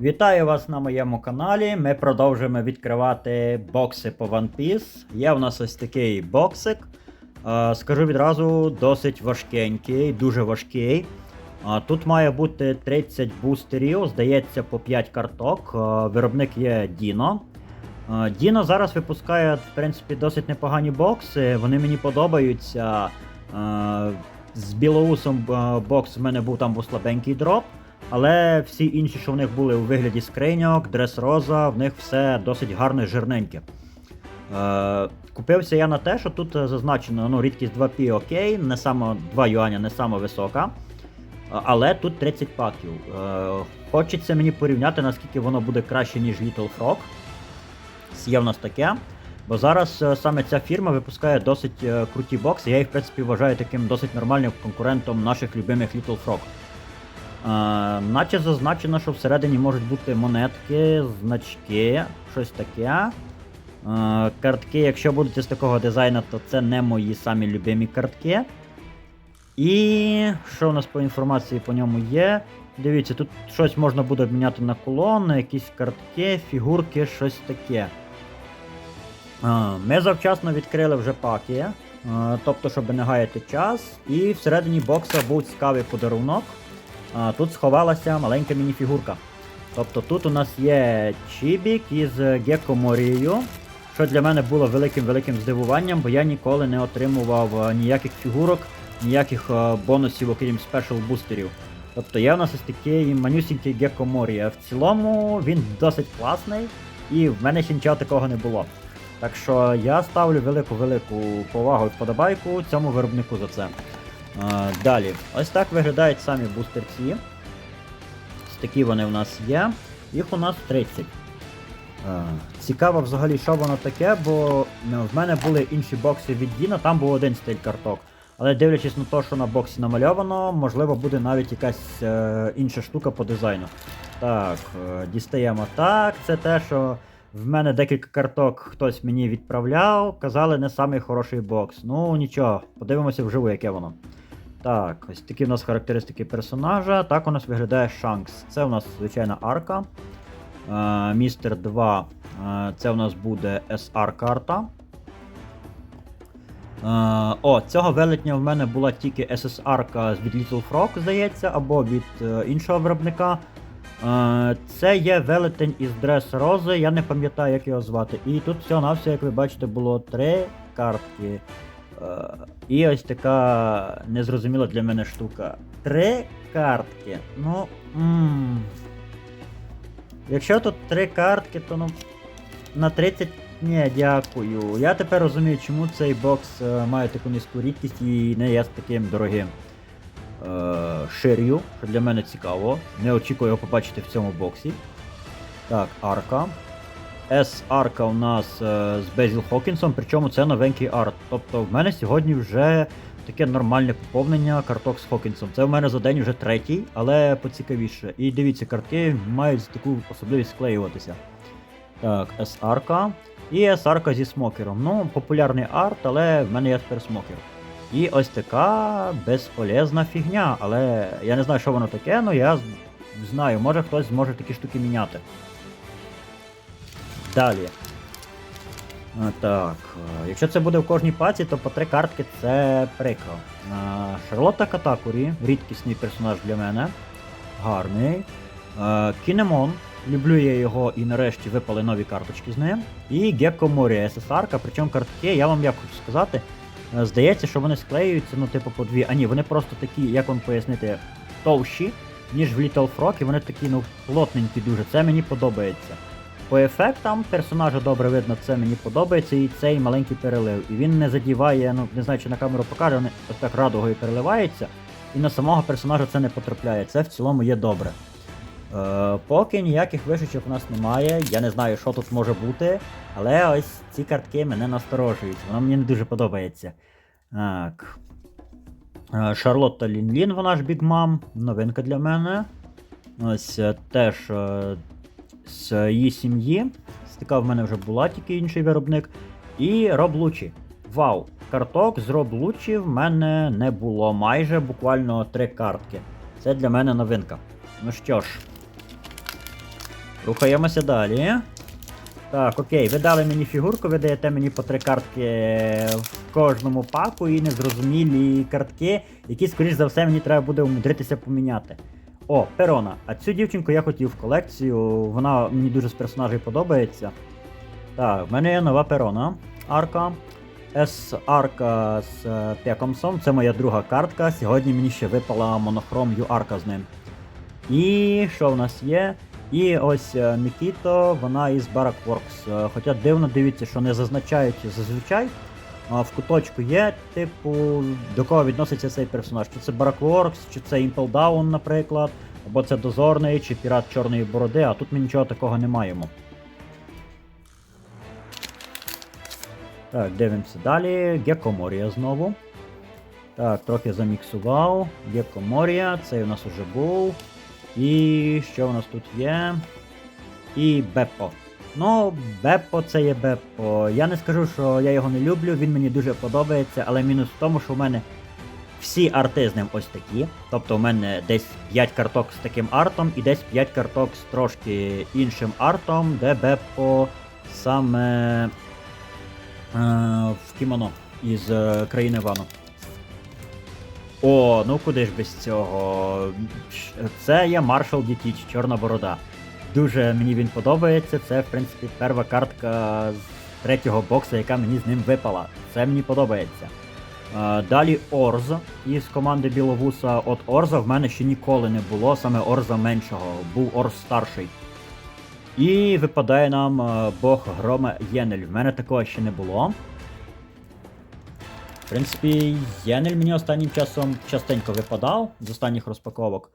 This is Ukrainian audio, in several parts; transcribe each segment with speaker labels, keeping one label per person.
Speaker 1: Вітаю вас на моєму каналі. Ми продовжуємо відкривати бокси по One Piece. Є у нас ось такий боксик. Е, Скажу відразу, досить важкенький, дуже важкий. Тут має бути 30 бустерів, здається, по 5 карток. Е, Виробник є. Е, Dino зараз випускає, в принципі, досить непогані бокси. Вони мені подобаються. Е, З білоусом е, бокс в мене був там був слабенький дроп. Але всі інші, що в них були у вигляді скриньок, дрес-роза, в них все досить гарно і жирненьке. Е, купився я на те, що тут е, зазначено ну, рідкість 2P окей, не само 2 юаня не сама висока. Е, Але тут 30 паків. Е, хочеться мені порівняти, наскільки воно буде краще, ніж Little Frog. Є в нас таке. Бо зараз е, саме ця фірма випускає досить круті бокси. Я їх, в принципі, вважаю таким досить нормальним конкурентом наших любимих Little Frog. Наче зазначено, що всередині можуть бути монетки, значки, щось таке. Картки, якщо будуть з такого дизайну, то це не мої самі любимі картки. І що в нас по інформації по ньому є? Дивіться, тут щось можна буде обміняти на колони, якісь картки, фігурки, щось таке. Ми завчасно відкрили вже паки, тобто, щоб не гаяти час. І всередині бокса був цікавий подарунок. А, Тут сховалася маленька мініфігурка. Тобто тут у нас є Чібік із Гекоморією, що для мене було великим-великим здивуванням, бо я ніколи не отримував е, ніяких фігурок, ніяких е, бонусів, окрім спешл бустерів. Тобто є у нас ось такий манюсінький Гекоморія. В цілому він досить класний, і в мене ще нічого такого не було. Так що я ставлю велику-велику повагу і вподобайку цьому виробнику за це. А, Далі, ось так виглядають самі бустерці. Ось такі вони в нас є. Їх у нас 30. А, Цікаво взагалі, що воно таке, бо в мене були інші бокси від Діна, там був один стиль карток. Але дивлячись на те, що на боксі намальовано, можливо буде навіть якась е, інша штука по дизайну. Так, е, дістаємо так. Це те, що в мене декілька карток хтось мені відправляв, казали не самий хороший бокс. Ну нічого, подивимося вживу, яке воно. Так, ось такі у нас характеристики персонажа. Так у нас виглядає Шанкс. Це у нас звичайна арка. Е, Містер 2. е, Це у нас буде SR-карта. Е, О, цього велетня в мене була тільки SSR-ка від Little Frog, здається, або від іншого виробника. Це є велетень із Дрес Рози, я не пам'ятаю, як його звати. І тут всього на все, як ви бачите, було три картки. Е, І ось така незрозуміла для мене штука. Три картки. Ну. м Якщо тут три картки, то ну. На 30. Ні, дякую. Я тепер розумію, чому цей бокс е, має таку низьку рідкість і не є таким дорогим. Е, Шир'ю, що для мене цікаво. Не очікую його побачити в цьому боксі. Так, арка. S-арка у нас е, з Безіл Хокінсом, причому це новенький арт. Тобто в мене сьогодні вже таке нормальне поповнення карток з Хокінсом. Це в мене за день вже третій, але поцікавіше. І дивіться, картки мають таку особливість склеюватися. Так, S-арка. І S-арка зі смокером. Ну, популярний арт, але в мене є тепер смокер. І ось така безполезна фігня, але я не знаю, що воно таке, але я знаю, може хтось зможе такі штуки міняти. Далі. Так, е, якщо це буде в кожній паці, то по три картки це прикро. А, Шарлотта Катакурі, рідкісний персонаж для мене. Гарний. Е, Кінемон. Люблю я його і нарешті випали нові карточки з ним. І Гекко Морі ССР, причому картки, я вам як хочу сказати, е, здається, що вони склеюються, ну, типу, по дві. А ні, вони просто такі, як вам пояснити, товщі, ніж в Little Frog, і вони такі, ну, плотненькі дуже. Це мені подобається. По ефектам персонажа добре видно, це мені подобається, і цей маленький перелив. І він не задіває, ну не знаю, чи на камеру покаже, вони ось так радугою переливаються, і на самого персонажа це не потрапляє. Це в цілому є добре. Е, поки ніяких вишичок у нас немає, я не знаю, що тут може бути, але ось ці картки мене насторожують, воно мені не дуже подобається. Так. Е, Шарлотта Лін-Лін, вона ж бігмам, новинка для мене. Ось е, теж е, з її сім'ї. Така в мене вже була, тільки інший виробник. І Роб Лучі. Вау! Карток з Роб Лучі в мене не було майже буквально три картки. Це для мене новинка. Ну що ж. Рухаємося далі. Так, окей, ви дали мені фігурку, ви даєте мені по три картки в кожному паку і незрозумілі картки, які, скоріш за все, мені треба буде умудритися поміняти. О, Перона. А цю дівчинку я хотів в колекцію, вона мені дуже з персонажей подобається. Так, в мене є нова перона. Арка. С-арка з е, Пекомсом. Це моя друга картка. Сьогодні мені ще випала монохром Ю-арка з ним. І що в нас є? І ось е, Мікіто, вона із Barakworks. Е, Хоча дивно дивіться, що не зазначають зазвичай. А в куточку є, типу, до кого відноситься цей персонаж. Чи це Barakworks, чи це Down, наприклад, або це Дозорний, чи Пірат Чорної Бороди, а тут ми нічого такого не маємо. Так, дивимося далі. Гекоморія знову. Так, трохи заміксував. Гекоморія, цей у нас уже був. І що у нас тут є? І Беппо. Ну, Беппо це є Беппо. Я не скажу, що я його не люблю, він мені дуже подобається, але мінус в тому, що в мене всі арти з ним ось такі. Тобто у мене десь 5 карток з таким артом і десь 5 карток з трошки іншим артом, де Беппо саме е, в кімоно із е, країни Вану. О, ну куди ж без цього? Це є Маршал Дітіч, Чорна борода. Дуже мені він подобається. Це, в принципі, перша картка з третього бокса, яка мені з ним випала. Це мені подобається. Далі Орз із команди Біловуса. От Орза в мене ще ніколи не було, саме Орза меншого, був Орз старший. І випадає нам Бог Грома Єнель. В мене такого ще не було. В принципі, Єнель мені останнім часом частенько випадав з останніх розпаковок.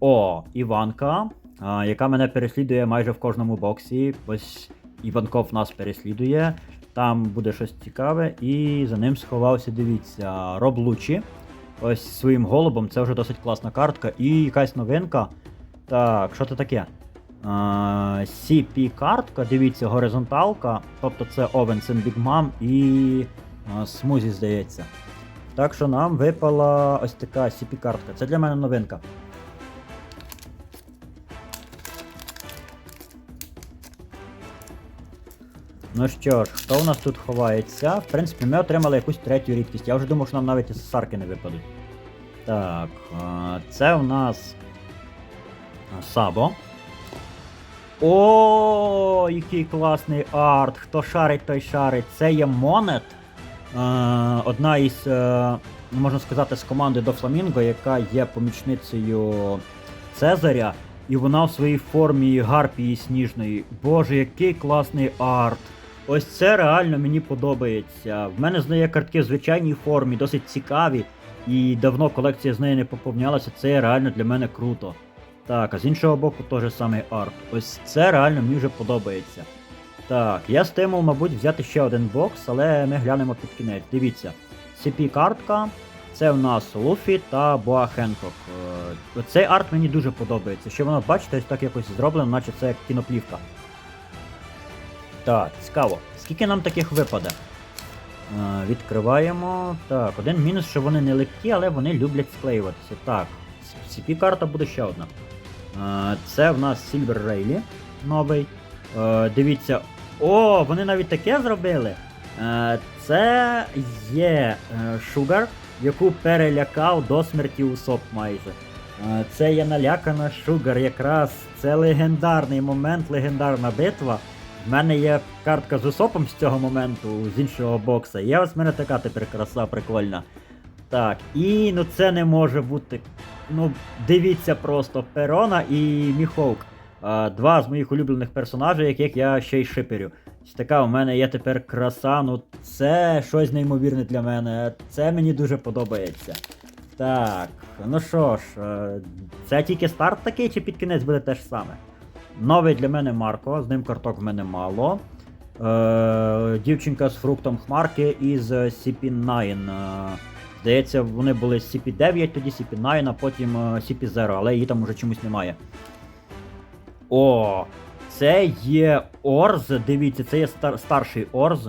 Speaker 1: О, Іванка, яка мене переслідує майже в кожному боксі. Ось Іванков нас переслідує. Там буде щось цікаве, і за ним сховався, дивіться, Роб Лучі. Ось своїм голубом, це вже досить класна картка. І якась новинка. Так, що це таке? CP картка, дивіться, горизонталка. Тобто це Овенсен Big Mom і Смузі, здається. Так що нам випала ось така CP картка. Це для мене новинка. Ну що ж, хто у нас тут ховається? В принципі, ми отримали якусь третю рідкість. Я вже думав, що нам навіть із сарки не випадуть. Так, це у нас Сабо. О, який класний арт! Хто шарить, той шарить. Це є Монет. Одна із, е, можна сказати, з команди до Фламінго, яка є помічницею Цезаря, і вона в своїй формі гарпії сніжної. Боже, який класний арт! Ось це реально мені подобається. В мене з неї картки в звичайній формі, досить цікаві, і давно колекція з неї не поповнялася. Це реально для мене круто. Так, а з іншого боку, теж самий арт. Ось це реально мені вже подобається. Так, я стимул, мабуть, взяти ще один бокс, але ми глянемо під кінець. Дивіться, CP-картка, це в нас Луфі та Боа Хенкок. Цей арт мені дуже подобається. Ще воно, бачите, ось так якось зроблено, наче це як кіноплівка. Так, цікаво. Скільки нам таких випаде? Е, відкриваємо. Так, один мінус, що вони не легкі, але вони люблять склеюватися. Так, CP-карта буде ще одна. Е, Це в нас Silver Rayleigh новий. Е, Дивіться. О, вони навіть таке зробили. Е, Це є е, Sugar, яку перелякав до смерті Усоп майже. Е, Це є налякана Sugar якраз. Це легендарний момент, легендарна битва. В мене є картка з Усопом з цього моменту, з іншого бокса. Є ось в мене така тепер краса прикольна. Так, і ну це не може бути. Ну, дивіться просто Перона і Міхоук. А, Два з моїх улюблених персонажів, яких я ще й шиперю. Така у мене є тепер краса. Ну це щось неймовірне для мене. Це мені дуже подобається. Так, ну що ж, е, це тільки старт такий, чи під кінець буде те ж саме? Новий для мене Марко, з ним карток в мене мало. Е, дівчинка з фруктом Хмарки із CP9. Е, здається, вони були з CP9, тоді CP9, а потім е, CP0, але її там уже чомусь немає. О, це є Орз. Дивіться, це є стар- старший Орз.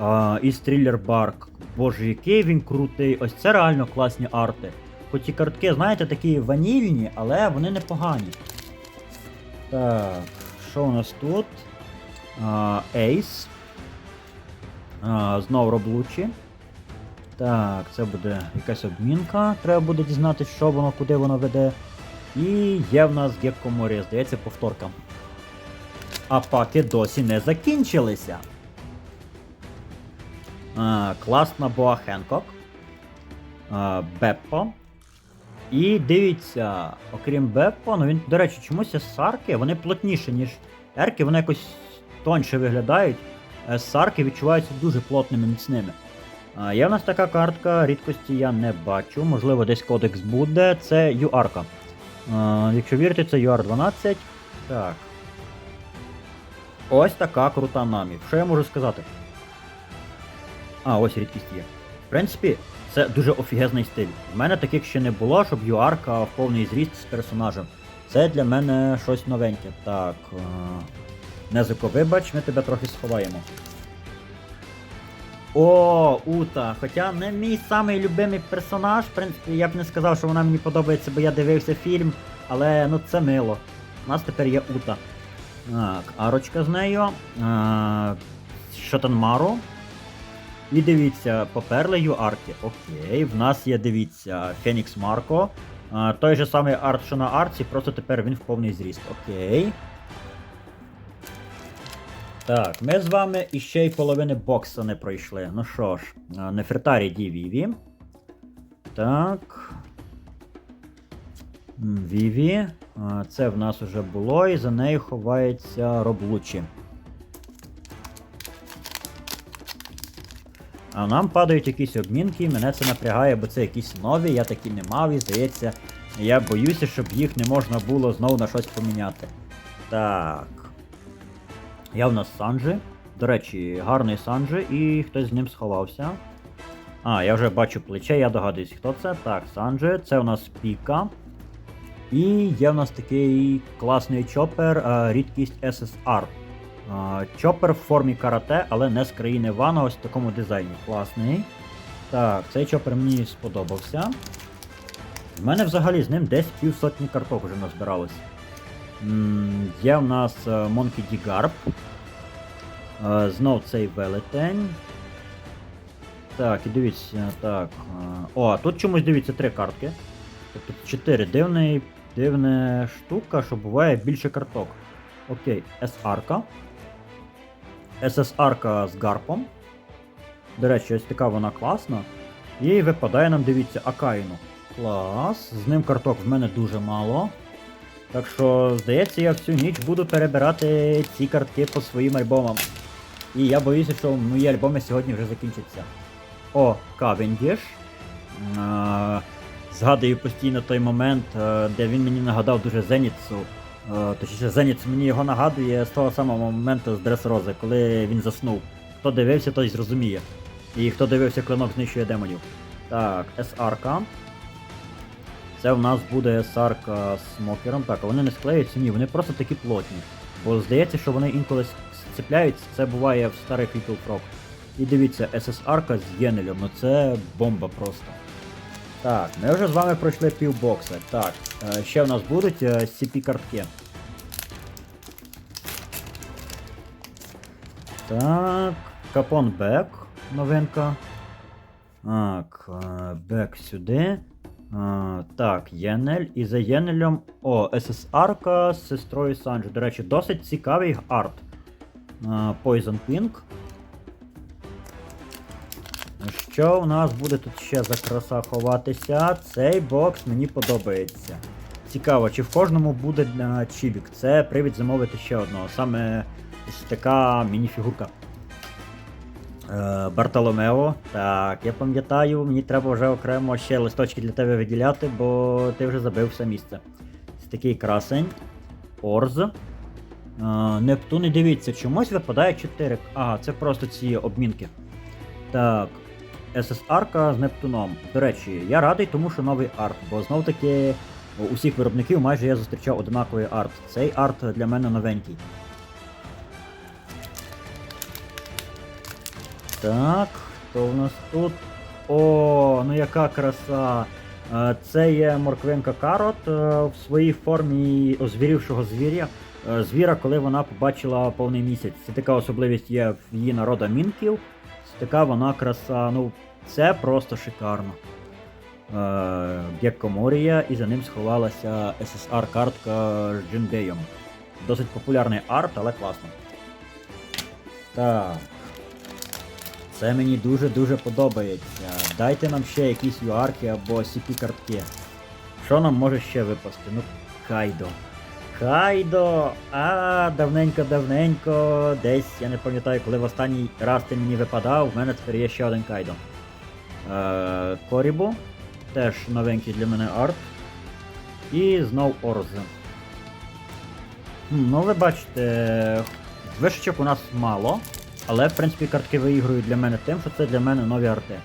Speaker 1: А, і Стрілер Барк. Боже, який він крутий. Ось це реально класні арти. Хоч ці картки, знаєте, такі ванільні, але вони непогані. Так, що у нас тут? А, Ейс. Знов роблучі. Так, це буде якась обмінка. Треба буде дізнатися, що воно, куди воно веде. І є в нас Гекко Морі, здається, повторка. А паки досі не закінчилися. А, класна Боа Хенкок. А, Беппо. І дивіться, окрім Беппо, ну він, до речі, чомусь сарки, вони плотніші, ніж ерки, вони якось тоньше виглядають. Е, Сарки відчуваються дуже плотними, міцними. Є в нас така картка, рідкості я не бачу, можливо, десь кодекс буде. Це UR-ка. Якщо вірити, це UR12. Так. Ось така крута намі. Що я можу сказати? А, ось рідкість є. В принципі, це дуже офігезний стиль. В мене таких ще не було, щоб UR-ка в повний зріст з персонажем. Це для мене щось новеньке. Так. е, Незико, вибач, ми тебе трохи сховаємо. О, Ута. Хоча не мій самий любимий персонаж. В принципі, я б не сказав, що вона мені подобається, бо я дивився фільм, але ну це мило. У нас тепер є Ута. Так, арочка з нею. А, Шотанмару. І дивіться, поперли юарки. Окей, в нас є, дивіться, Фенікс Марко. А, той же самий арт, що на арці, просто тепер він в повний зріст. Окей. Так, ми з вами іще й половини бокса не пройшли. Ну що ж, Нефертарі Ді Віві. Так. Віві. Це в нас вже було, і за нею ховається Роблучі. А нам падають якісь обмінки, і мене це напрягає, бо це якісь нові, я такі не мав, і здається, я боюся, щоб їх не можна було знову на щось поміняти. Так. Я в нас Санджі. До речі, гарний Санджі, і хтось з ним сховався. А, я вже бачу плече, я догадуюсь, хто це. Так, Санджі, це у нас Піка. І є в нас такий класний чопер, рідкість SSR. Чопер в формі карате, але не з країни Вана, ось в такому дизайні. Класний. Так, цей чопер мені сподобався. В мене взагалі з ним десь півсотні карток вже назбиралось. Є в нас е, Monkey D. Garb. Е, Знов цей велетень. Так, і дивіться, так. е, О, тут чомусь дивіться три картки. Тобто 4. Дивний, дивна штука, що буває більше карток. Окей, SR-ка. SSR-ка з гарпом. До речі, ось така вона класна. І випадає нам, дивіться, Акаїну. Клас. З ним карток в мене дуже мало. Так що, здається, я всю ніч буду перебирати ці картки по своїм альбомам. І я боюся, що мої альбоми сьогодні вже закінчаться. О, Кавендіш. Е, Згадую постійно той момент, е, де він мені нагадав дуже Зеніцу. Е, Точніше, Зеніц мені його нагадує з того самого моменту з Дресрози, коли він заснув. Хто дивився, той зрозуміє. І хто дивився клинок знищує демонів. Так, SR-ка. Це в нас буде SR-ка з смокером. Так, вони не склеються, ні, вони просто такі плотні. Бо здається, що вони інколи сцепляються, це буває в старих Little Frog. І дивіться, SSR-ка з Єнелем, ну це бомба просто. Так, ми вже з вами пройшли півбокса. Так, е, ще в нас будуть е, CP-картки. Так, Капон Бек, новинка. Так, е, Бек сюди. Так, Єнель. І за Єнелем. О, SSR-ка з сестрою Санджі. До речі, досить цікавий арт. Poison Pink. Що у нас буде тут ще за краса ховатися? Цей бокс мені подобається. Цікаво, чи в кожному буде а, чібік. Це привід замовити ще одного. Саме ось така мініфігурка. Е, Бартоломео. Так, я пам'ятаю, мені треба вже окремо ще листочки для тебе виділяти, бо ти вже забив все місце. Ось такий красень. Орз. Е, і дивіться, чомусь випадає 4. Ага, це просто ці обмінки. Так. SSR-ка з Нептуном. До речі, я радий, тому що новий арт, бо знов таки усіх виробників майже я зустрічав однаковий арт. Цей арт для мене новенький. Так, хто в нас тут? О, ну яка краса! Е, Це є морквинка карот е, в своїй формі озвірівшого звіря. е, звіра, коли вона побачила повний місяць. Це така особливість є в її народа мінків. Така вона краса. Ну, це просто шикарно. Е, Гекко Морія, і за ним сховалася SSR-картка з Джиндеєм. Досить популярний арт, але класно. Так. Це мені дуже-дуже подобається. Дайте нам ще якісь юарки або CP картки. Що нам може ще випасти? Ну, Кайдо. Кайдо! А, давненько-давненько. Десь, я не пам'ятаю, коли в останній раз ти мені випадав, в мене тепер є ще один Кайдо. Е, Корібу. Теж новенький для мене арт. І знов Орзе. Ну, ви бачите, вишечок у нас мало, але в принципі картки виіграють для мене тим, що це для мене нові арти.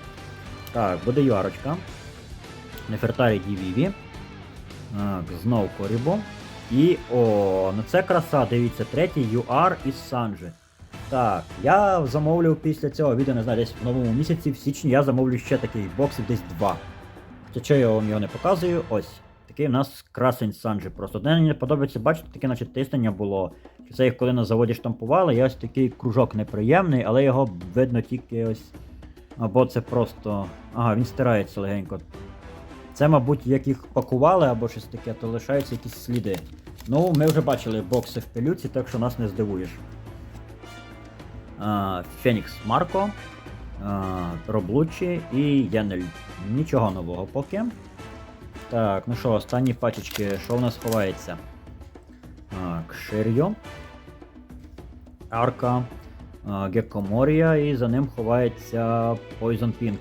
Speaker 1: Так, буде юарочка. Нефертарі Дівіві. Так, знов Корібо. І о, ну це краса, дивіться, третій UR із Санджи. Так, я замовлю після цього відео, не знаю, десь в новому місяці, в січні я замовлю ще такий боксів, десь два. Хоча я вам його не показую, ось. Такий у нас красень Санджи просто. Мені не подобається, бачите, таке наче тиснення було. Що Це їх коли на заводі штампували, є ось такий кружок неприємний, але його видно тільки ось. Або це просто. Ага, він стирається легенько. Це, мабуть, як їх пакували або щось таке, то лишаються якісь сліди. Ну, ми вже бачили бокси в пилюці, так що нас не здивуєш. Фенікс Марко, Роблучі і Єнель. Нічого нового поки. Так, ну що, останні пачечки, що в нас ховається? Так, Шир'йо. Арка, а, Гекко Морія, і за ним ховається Poison Pink.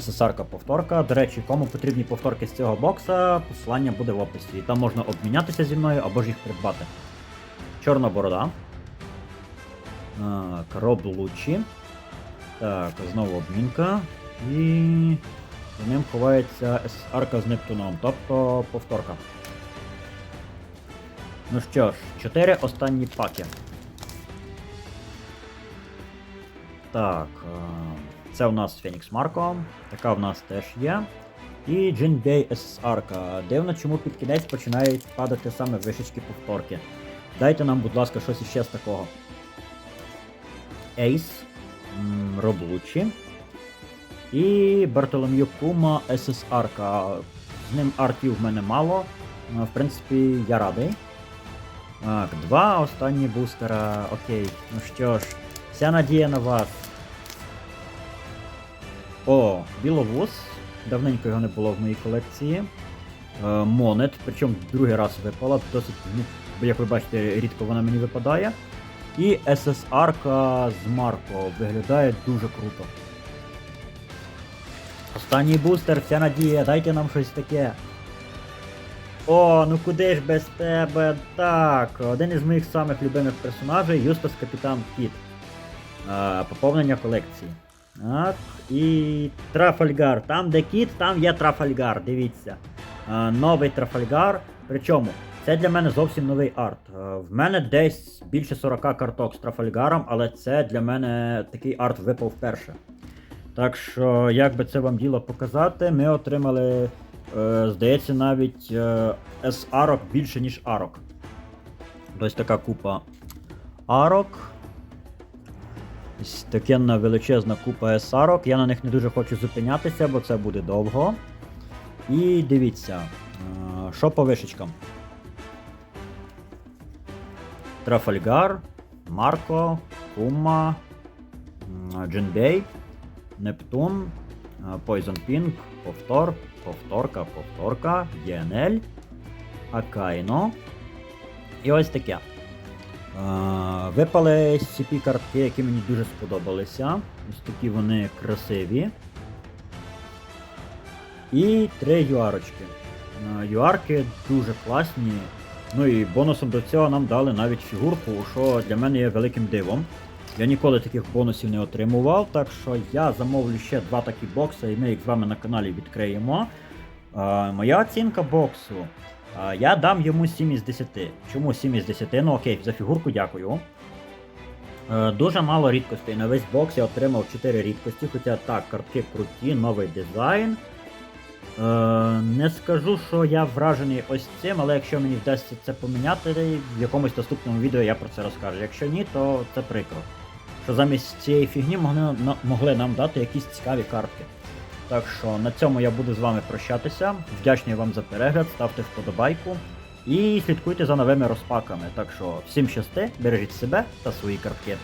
Speaker 1: ССРка повторка. До речі, кому потрібні повторки з цього бокса, посилання буде в описі. І там можна обмінятися зі мною або ж їх придбати. Чорна борода. Так, Роб Лучі. Так, знову обмінка. І за ним ховається арка з Нептуном, тобто повторка. Ну що ж, 4 останні паки. Так. Це у нас Фенікс Марко, така в нас теж є. І Jinbei SSR. -ка. Дивно, чому під кінець починають падати саме вишечки повторки. Дайте нам, будь ласка, щось іще з такого. Ейс, Роблучі. І Бартолом'ю Кума SSR. -ка. З ним артів в мене мало. В принципі, я радий. Так, два останні бустера. Окей. Ну що ж, вся надія на вас. О, біловоз. Давненько його не було в моїй колекції. Е, Монет, причому другий раз випала, досить, ну, як ви бачите, рідко вона мені випадає. І SSR-ка з Марко виглядає дуже круто. Останній бустер, вся надія, дайте нам щось таке. О, ну куди ж без тебе? Так, один із моїх самих любимих персонажей Юстас Капітан Кіт. Е, поповнення колекції. Так, і Трафальгар. Там, де кіт, там є Трафальгар, дивіться. Е, новий Трафальгар. Причому, це для мене зовсім новий арт. Е, в мене десь більше 40 карток з Трафальгаром, але це для мене такий арт випав вперше. Так що, як би це вам діло показати, ми отримали, е, здається, навіть е, S-арок більше, ніж арок. Ось така купа арок. Такенна величезна купа есарок. Я на них не дуже хочу зупинятися, бо це буде довго. І дивіться, е, що по вишечкам. Трафальгар, Марко, Кума, Джинбей, Нептун, е, Poison Pink, Повтор, Повторка, Повторка, ЄНЛ, Акайно. І ось таке. Випали CP картки, які мені дуже сподобалися. Ось такі вони красиві. І три юарочки. Юарки дуже класні. Ну і бонусом до цього нам дали навіть фігурку, що для мене є великим дивом. Я ніколи таких бонусів не отримував, так що я замовлю ще два такі бокси, і ми їх з вами на каналі відкриємо. Моя оцінка боксу. Я дам йому 7 із 10. Чому 7 із 10? Ну окей, за фігурку дякую. Е, дуже мало рідкостей. На весь бокс я отримав 4 рідкості, хоча так, картки круті, новий дизайн. Е, не скажу, що я вражений ось цим, але якщо мені вдасться це поміняти, в якомусь наступному відео я про це розкажу. Якщо ні, то це прикро. Що замість цієї фігні могли, могли нам дати якісь цікаві картки. Так що на цьому я буду з вами прощатися. Вдячний вам за перегляд, ставте вподобайку і слідкуйте за новими розпаками. Так що всім щасти, бережіть себе та свої картки.